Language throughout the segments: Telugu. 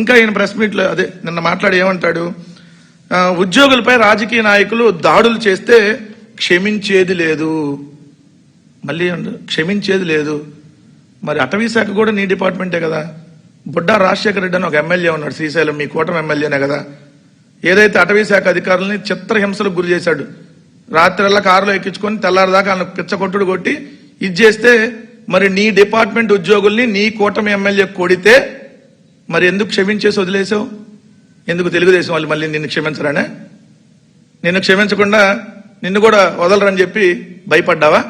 ఇంకా ఈయన ప్రెస్ మీట్లో అదే నిన్న మాట్లాడి ఏమంటాడు? ఉద్యోగులపై రాజకీయ నాయకులు దాడులు చేస్తే క్షమించేది లేదు. మళ్ళీ క్షమించేది లేదు. మరి అటవీ శాఖ కూడా నీ డిపార్ట్మెంటే కదా. బుడ్డా రాజశేఖర రెడ్డి అని ఒక ఎమ్మెల్యే ఉన్నాడు శ్రీశైలం మీ కూటమి ఎమ్మెల్యేనే కదా. ఏదైతే అటవీ శాఖ అధికారులని చిత్రహింసలకు గురి చేశాడు రాత్రిల్లా కారులో ఎక్కించుకొని తెల్లారిదాకా ఆయన పిచ్చ కొట్టుడు కొట్టి ఇది చేస్తే మరి నీ డిపార్ట్మెంట్ ఉద్యోగుల్ని నీ కూటమి ఎమ్మెల్యే కొడితే మరి ఎందుకు క్షమించేసి వదిలేసావు ఎందుకు తెలుగుదేశం వాళ్ళు మళ్ళీ నిన్ను క్షమించరానే? నిన్ను క్షమించకుండా నిన్ను కూడా వదలరని చెప్పి భయపడ్డావా?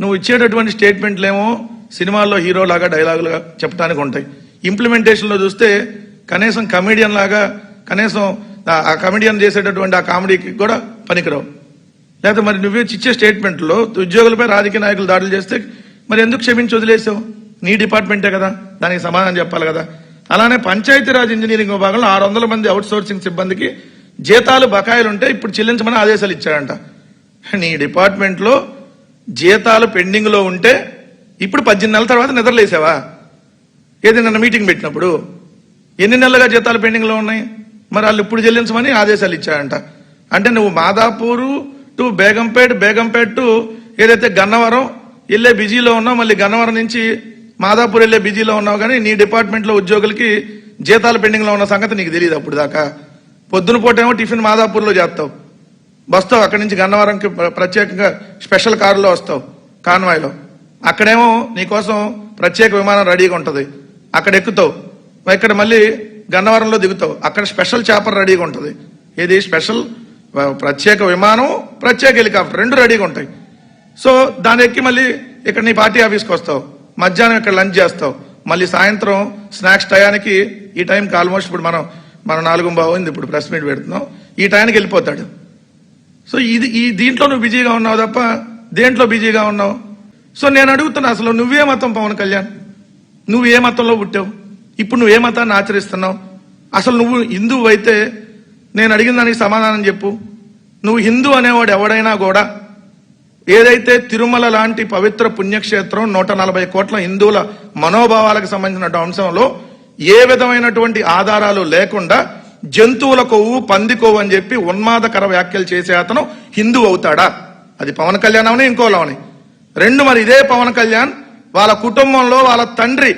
నువ్వు ఇచ్చేటటువంటి స్టేట్మెంట్లేమో సినిమాల్లో హీరోలాగా డైలాగులుగా చెప్పడానికి ఉంటాయి. ఇంప్లిమెంటేషన్లో చూస్తే కనీసం కమెడియన్ లాగా కనీసం ఆ- ఆ కమెడియన్ చేసేటటువంటి ఆ కామెడీకి కూడా పనికిరావు. లేకపోతే మరి నువ్వే ఇచ్చే స్టేట్మెంట్లో ఉద్యోగులపై రాజకీయ నాయకులు దాడులు చేస్తే మరి ఎందుకు క్షమించి వదిలేసావు నీ డిపార్ట్మెంటే కదా దానికి సమాధానం చెప్పాలి కదా. అలానే పంచాయతీరాజ్ ఇంజనీరింగ్ విభాగంలో ఆరు వందల మంది అవుట్ సోర్సింగ్ సిబ్బందికి జీతాలు బకాయిలు ఉంటే ఇప్పుడు చెల్లించమని ఆదేశాలు ఇచ్చాడంట. నీ డిపార్ట్మెంట్లో జీతాలు పెండింగ్లో ఉంటే ఇప్పుడు పద్దెనిమిది నెలల తర్వాత నిద్రలేసావా? ఏది నన్ను మీటింగ్ పెట్టినప్పుడు? ఎన్ని నెలలుగా జీతాలు పెండింగ్లో ఉన్నాయి? మరి వాళ్ళు ఇప్పుడు చెల్లించమని ఆదేశాలు ఇచ్చాడంట. అంటే నువ్వు మాదాపూరు టు బేగంపేట్ బేగంపేట్ టు ఏదైతే గన్నవరం వెళ్ళే బిజీలో ఉన్నావు మళ్ళీ గన్నవరం నుంచి మాదాపూర్ వెళ్ళే బిజీలో ఉన్నావు కానీ నీ డిపార్ట్మెంట్లో ఉద్యోగులకి జీతాలు పెండింగ్లో ఉన్న సంగతి నీకు తెలియదు అప్పుడు దాకా. పొద్దున పూటేమో టిఫిన్ మాదాపూర్లో చేస్తావు. వస్తావు అక్కడి నుంచి గన్నవరంకి ప్ర- ప్రత్యేకంగా స్పెషల్ కారులో వస్తావు కాన్వాయ్లో. అక్కడేమో నీకోసం ప్రత్యేక విమానం రెడీగా ఉంటుంది. అక్కడ ఎక్కుతావు. ఇక్కడ మళ్ళీ గన్నవరంలో దిగుతావు. అక్కడ స్పెషల్ చాపర్ రెడీగా ఉంటుంది. ఇది స్పెషల్ ప్రత్యేక విమానం ప్రత్యేక హెలికాప్టర్ రెండు రెడీగా ఉంటాయి. సో దాని ఎక్కి మళ్ళీ ఇక్కడ నీ పార్టీ ఆఫీస్కి వస్తావు. మధ్యాహ్నం ఇక్కడ లంచ్ చేస్తావు. మళ్ళీ సాయంత్రం స్నాక్స్ టయానికి ఈ టైంకి ఆల్మోస్ట్ ఇప్పుడు మనం మనం నాలుగు బాగుంది ఇప్పుడు ప్రెస్ మీట్ పెడుతున్నాం. ఈ టయానికి వెళ్ళిపోతాడు. సో ఇది ఈ దీంట్లో నువ్వు బిజీగా ఉన్నావు తప్ప దేంట్లో బిజీగా ఉన్నావు? సో నేను అడుగుతున్నా అసలు నువ్వే మతం పవన్ కళ్యాణ్? నువ్వు ఏ మతంలో పుట్టావు? ఇప్పుడు నువ్వు ఏ మతాన్ని ఆచరిస్తున్నావు? అసలు నువ్వు హిందువు అయితే నేను అడిగిన దానికి సమాధానం చెప్పు. నువ్వు హిందూ అనేవాడు ఎవడైనా కూడా ఏదైతే తిరుమల లాంటి పవిత్ర పుణ్యక్షేత్రం నూట నలభై కోట్ల హిందువుల మనోభావాలకు సంబంధించిన అంశంలో ఏ విధమైనటువంటి ఆధారాలు లేకుండా జంతువుల కొవ్వు పంది కొవ్వు అని చెప్పి ఉన్మాదకర వ్యాఖ్యలు చేసే అతను హిందూ అవుతాడా? అది పవన్ కళ్యాణ్ అవని ఇంకోలవని రెండు మరి ఇదే పవన్ కళ్యాణ్ వాళ్ళ కుటుంబంలో వాళ్ళ తండ్రి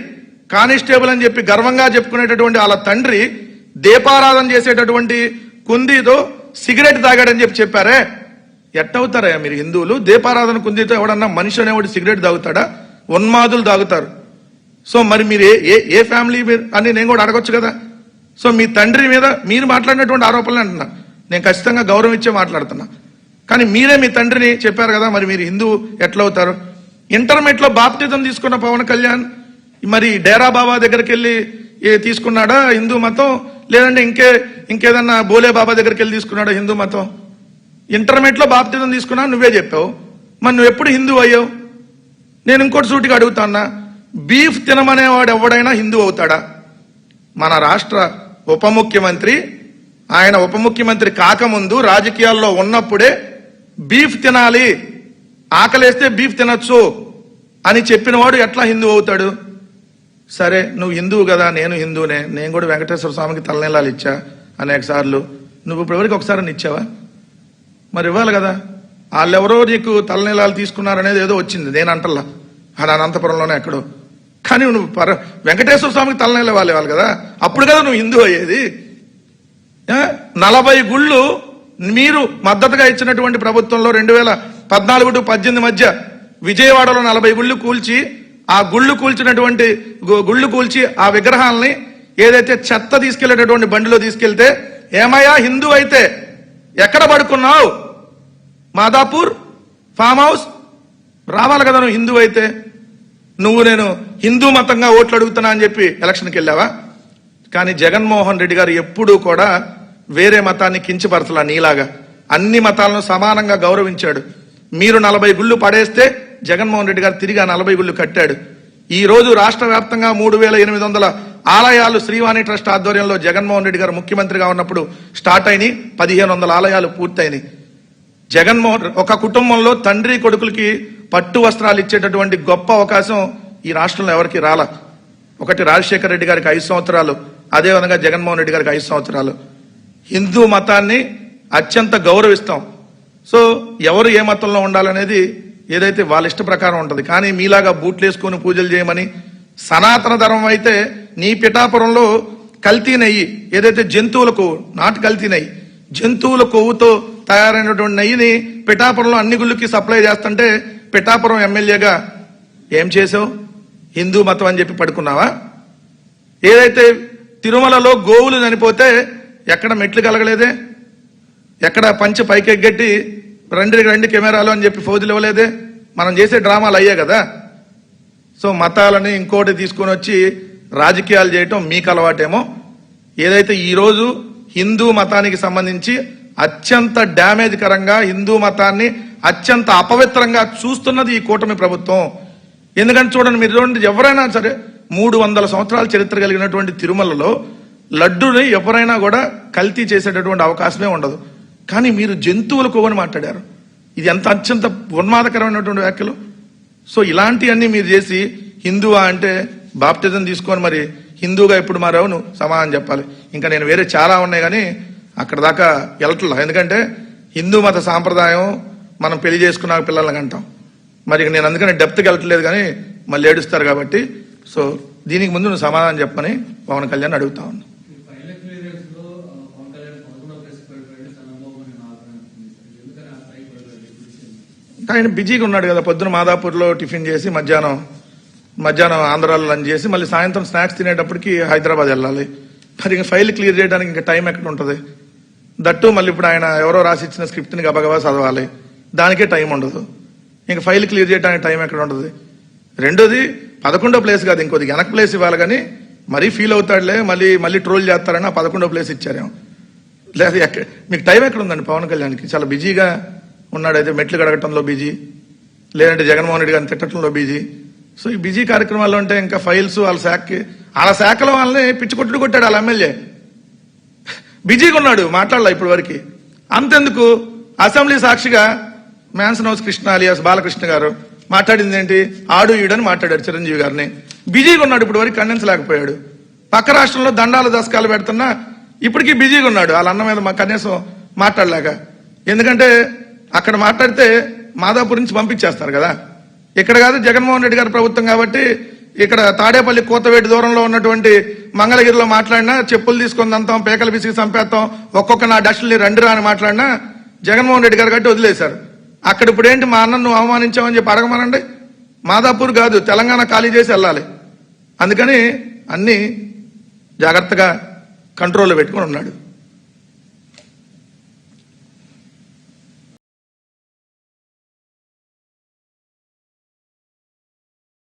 కానిస్టేబుల్ అని చెప్పి గర్వంగా చెప్పుకునేటటువంటి వాళ్ళ తండ్రి దీపారాధన చేసేటటువంటి కుందీతో సిగరెట్ తాగాడని చెప్పి చెప్పారే. ఎట్టవుతారా మీరు హిందువులు? దీపారాధన కుందితో ఎవడన్నా మనిషి అనేవాడు సిగరెట్ తాగుతాడా? ఉన్మాదులు తాగుతారు. సో మరి మీరు ఏ ఏ ఏ ఫ్యామిలీ మీరు అని నేను కూడా అడగొచ్చు కదా. సో మీ తండ్రి మీద మీరు మాట్లాడినటువంటి ఆరోపణలు అంటున్నా. నేను ఖచ్చితంగా గౌరవం ఇచ్చే మాట్లాడుతున్నా. కానీ మీరే మీ తండ్రిని చెప్పారు కదా మరి మీరు హిందూ ఎట్లా అవుతారు ఇంటర్మీడియట్ బాప్తిజం తీసుకున్న పవన్ కళ్యాణ్ మరి డేరా బాబా దగ్గరికి వెళ్ళి ఏ తీసుకున్నాడా హిందూ మతం? లేదంటే ఇంకే ఇంకేదన్నా బోలే బాబా దగ్గరికి వెళ్ళి తీసుకున్నాడా హిందూ మతం? ఇంటర్మీడియట్లో బాప్తిజం తీసుకున్నా నువ్వే చెప్పావు. మరి నువ్వు ఎప్పుడు హిందూ అయ్యావు? నేను ఇంకోటి సూటిగా అడుగుతాన్నా బీఫ్ తినమనేవాడు ఎవడైనా హిందూ అవుతాడా? మన రాష్ట్ర ఉప ముఖ్యమంత్రి ఆయన ఉప ముఖ్యమంత్రి కాకముందు రాజకీయాల్లో ఉన్నప్పుడే బీఫ్ తినాలి ఆకలేస్తే బీఫ్ తినొచ్చు అని చెప్పినవాడు ఎట్లా హిందూ అవుతాడు? సరే నువ్వు హిందువు కదా నేను హిందూనే. నేను కూడా వెంకటేశ్వర స్వామికి తలనీలాలు ఇచ్చా అనేక సార్లు. నువ్వు ఇప్పుడు ఎవరికి ఒకసారి ఇచ్చావా? మరి ఇవ్వాలి కదా. వాళ్ళెవరో నీకు తలనీలాలు తీసుకున్నారనేది ఏదో వచ్చింది. నేను అంటల్లా. అది అనంతపురంలోనే ఎక్కడో. కానీ నువ్వు పర వెంకటేశ్వర స్వామికి తలనీళ్ళు ఇవ్వాలి ఇవ్వాలి కదా. అప్పుడు కదా నువ్వు హిందూ అయ్యేది. నలభై గుళ్ళు మీరు మద్దతుగా ఇచ్చినటువంటి ప్రభుత్వంలో రెండు వేల పద్నాలుగు టు పద్దెనిమిది మధ్య విజయవాడలో నలభై గుళ్ళు కూల్చి ఆ గుళ్ళు కూల్చినటువంటి గు- గుళ్ళు కూల్చి ఆ విగ్రహాలని ఏదైతే చెత్త తీసుకెళ్ళేటటువంటి బండిలో తీసుకెళ్తే ఏమయ్యా హిందూ అయితే ఎక్కడ పడుకున్నావు? Madhapur farm house? రావాలి కదా నువ్వు హిందూ అయితే. నువ్వు నేను హిందూ మతంగా ఓట్లు అడుగుతున్నా అని చెప్పి ఎలక్షన్కి వెళ్ళావా? కానీ జగన్మోహన్ రెడ్డి గారు ఎప్పుడూ కూడా వేరే మతాన్ని కించపరచలా నీలాగా. అన్ని మతాలను సమానంగా గౌరవించాడు. మీరు నలభై గుళ్ళు పడేస్తే జగన్మోహన్ రెడ్డి గారు తిరిగి ఆ నలభై గుళ్ళు కట్టాడు. ఈ రోజు రాష్ట్ర వ్యాప్తంగా మూడు వేల ఎనిమిది వందల ఆలయాలు శ్రీవాణి ట్రస్ట్ ఆధ్వర్యంలో జగన్మోహన్ రెడ్డి గారు ముఖ్యమంత్రిగా ఉన్నప్పుడు స్టార్ట్ అయినాయి. పదిహేను వందల ఆలయాలు పూర్తయినాయి. జగన్మోహన్ ఒక కుటుంబంలో తండ్రి కొడుకులకి పట్టు వస్త్రాలు ఇచ్చేటటువంటి గొప్ప అవకాశం ఈ రాష్ట్రంలో ఎవరికి రాల. ఒకటి రాజశేఖర రెడ్డి గారికి ఐదు సంవత్సరాలు అదేవిధంగా జగన్మోహన్ రెడ్డి గారికి ఐదు సంవత్సరాలు. హిందూ మతాన్ని అత్యంత గౌరవిస్తాం. సో ఎవరు ఏ మతంలో ఉండాలనేది ఏదైతే వాళ్ళ ఇష్ట ప్రకారం ఉంటుంది. కానీ మీలాగా బూట్లు వేసుకొని పూజలు చేయమని సనాతన ధర్మం అయితే నీ పిఠాపురంలో కల్తీ నెయ్యి ఏదైతే జంతువులకు నాటు కల్తీ నెయ్యి జంతువుల కొవ్వుతో తయారైనటువంటి నెయ్యిని పిఠాపురంలో అన్ని గుళ్ళకి సప్లై చేస్తుంటే పిఠాపురం ఎమ్మెల్యేగా ఏం చేసావు? హిందూ మతం అని చెప్పి పడుకున్నావా? ఏదైతే తిరుమలలో గోవులు చనిపోతే ఎక్కడ మెట్లు కలగలేదే? ఎక్కడ పంచి పైకెగ్గట్టి రెండు రెండు కెమెరాలు అని చెప్పి ఫోజులు ఇవ్వలేదే? మనం చేసే డ్రామాలు అయ్యే కదా? సో మతాలని ఇంకోటి తీసుకొని వచ్చి రాజకీయాలు చేయటం మీకు అలవాటేమో? ఏదైతే ఈరోజు హిందూ మతానికి సంబంధించి అత్యంత డ్యామేజ్ కరంగా హిందూ మతాన్ని అత్యంత అపవిత్రంగా చూస్తున్నది ఈ కూటమి ప్రభుత్వం. ఎందుకంటే చూడండి మీరు చూడండి ఎవరైనా సరే మూడు వందల సంవత్సరాల చరిత్ర కలిగినటువంటి తిరుమలలో లడ్డుని ఎవరైనా కూడా కల్తీ చేసేటటువంటి అవకాశమే ఉండదు. కానీ మీరు జంతువుల కొవ్వని మాట్లాడారు. ఇది ఎంత అత్యంత ఉన్మాదకరమైనటువంటి వ్యాఖ్యలు. సో ఇలాంటివన్నీ మీరు చేసి హిందువా అంటే బాప్టిజం తీసుకొని మరి హిందూగా ఎప్పుడు మారావు? నువ్వు సమాధానం చెప్పాలి. ఇంకా నేను వేరే చాలా ఉన్నాయి కానీ అక్కడ దాకా వెళ్ళట్లా ఎందుకంటే హిందూ మత సాంప్రదాయం మనం పెళ్ళి చేసుకున్న పిల్లలకి అంటాం. మరి నేను అందుకని డెప్త్కి వెళ్ళట్లేదు కానీ మళ్ళీ ఏడుస్తారు కాబట్టి. సో దీనికి ముందు నువ్వు సమాధానం చెప్పమని పవన్ కళ్యాణ్ అడుగుతా ఉన్నా. ఆయన బిజీగా ఉన్నాడు కదా పొద్దున మాదాపూర్లో టిఫిన్ చేసి మధ్యాహ్నం మధ్యాహ్నం ఆంధ్రాలో లంచ్ చేసి మళ్ళీ సాయంత్రం స్నాక్స్ తినేటప్పటికి హైదరాబాద్ వెళ్ళాలి. మరి ఇంకా ఫైల్ క్లియర్ చేయడానికి ఇంకా టైం ఎక్కడ ఉంటుంది? దట్టు మళ్ళీ ఇప్పుడు ఆయన ఎవరో రాసి ఇచ్చిన స్క్రిప్ట్ని గబగబా చదవాలి. దానికే టైం ఉండదు. ఇంకా ఫైల్ క్లియర్ చేయడానికి టైం ఎక్కడ ఉండదు. రెండోది పదకొండో ప్లేస్ కాదు ఇంకోది వెనక ప్లేస్ ఇవ్వాలి కానీ మరీ ఫీల్ అవుతాడులే మళ్ళీ మళ్ళీ ట్రోల్ చేస్తారని ఆ పదకొండో ప్లేస్ ఇచ్చారేమో. లేదా ఎక్కడ మీకు టైం ఎక్కడ ఉందండి పవన్ కళ్యాణ్కి? చాలా బిజీగా ఉన్నాడు అయితే మెట్లు కడగటంలో బిజీ లేదంటే జగన్మోహన్ రెడ్డి గారిని తిట్టడంలో బిజీ. సో ఈ బిజీ కార్యక్రమాల్లో ఉంటే ఇంకా ఫైల్స్ వాళ్ళ శాఖకి వాళ్ళ శాఖలో వాళ్ళని పిచ్చి కొట్టుడు కొట్టాడు వాళ్ళ ఎమ్మెల్యే. బిజీగా ఉన్నాడు మాట్లాడలా ఇప్పటి వరకు అంతెందుకు? అసెంబ్లీ సాక్షిగా mansion house Krishna alias Balakrishna garu మాట్లాడింది ఏంటి ఆడు ఈడని మాట్లాడారు చిరంజీవి గారిని. బిజీగా ఉన్నాడు ఇప్పుడు వరకు ఖండించలేకపోయాడు పక్క రాష్ట్రంలో దండాలు దశకాలు పెడుతున్నా ఇప్పటికీ బిజీగా ఉన్నాడు. వాళ్ళ అన్న మీద మా కనీసం మాట్లాడలేక. ఎందుకంటే అక్కడ మాట్లాడితే మాదాపూర్ నుంచి పంపించేస్తారు కదా. ఇక్కడ కాదు జగన్మోహన్ రెడ్డి గారి ప్రభుత్వం కాబట్టి ఇక్కడ తాడేపల్లి కోతవేటి దూరంలో ఉన్నటువంటి మంగళగిరిలో మాట్లాడినా చెప్పులు తీసుకొని అంతాం పేకలు పిసికి చంపేస్తాం ఒక్కొక్క నా డస్టుల్ని రెండు అని మాట్లాడినా జగన్మోహన్ రెడ్డి గారు కట్టి వదిలేశారు. అక్కడ ఇప్పుడు ఏంటి మా అన్నను అవమానించామని చెప్పి అడగమనండి. మాదాపూర్ కాదు తెలంగాణ ఖాళీ చేసి వెళ్ళాలి. అందుకని అన్ని జాగ్రత్తగా కంట్రోల్లో పెట్టుకొని ఉన్నాడు.